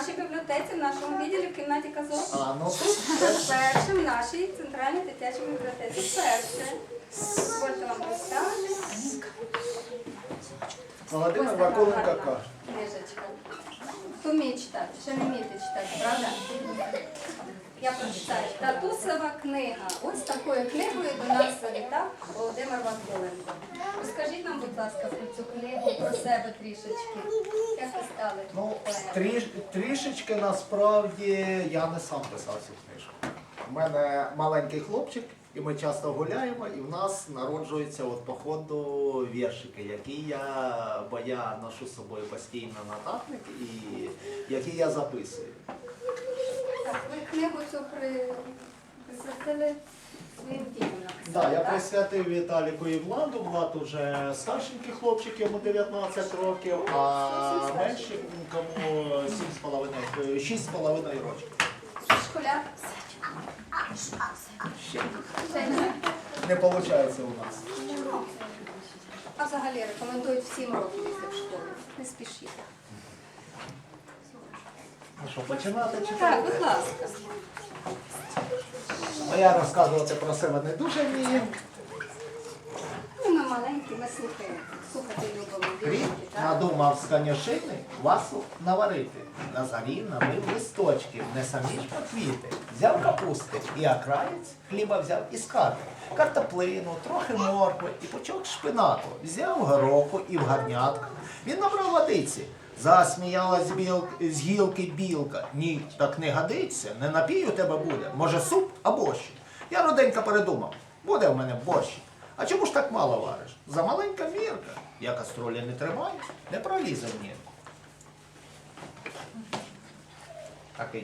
нашій бібліотеці, в нашому відділі в кімнаті казок. А, ну Перше в нашій центральній дитячій бібліотеці. Перше. Дозвольте вам представити. Володимир Вакуленко каже. Книжечка. Хто вміє читати? Ще не вмієте читати, правда? Я прочитаю. Татусова книга. Ось такою книгою до нас завітав Володимир Вакуленко. Розкажіть нам, будь ласка, про цю книгу, про себе трішечки. Як ви стали? Ну, тріш, трішечки насправді я не сам писав цю книжку. У мене маленький хлопчик, і ми часто гуляємо, і в нас народжуються от по ходу віршики, які я, бо я ношу з собою постійно нотатник і які я записую. Так, ви книгу цю при... присвятили своїм дітям Да, я присвятив Віталіку і Владу. Влад уже старшенький хлопчик, йому 19 років, а меншенькому 7,5, 6,5 років. Ще не виходить у нас. А взагалі рекомендують в 7 років після в школі. Не спішіть. Ну що, починати Так, читати? будь ласка. Я розказувати про себе не дуже вмію. Ну, Ми маленькі, ми слухаємо. Слухати любимо. Крім віршики, так? надумав з конюшини васу наварити. На зарі набив листочків, не самі ж поквіти. Взяв капусти і окраєць хліба взяв із хати. Картоплину, трохи моркви і пучок шпинату. Взяв гороху і в гарнятку. Він набрав водиці. Засміялась біл... з гілки білка. Ні, так не годиться, не напій у тебе буде. Може суп або ще. Я роденько передумав, буде в мене борщ. А чому ж так мало вариш? За маленька мірка. Я кастролі не тримаю, не пролізе в ній. Такий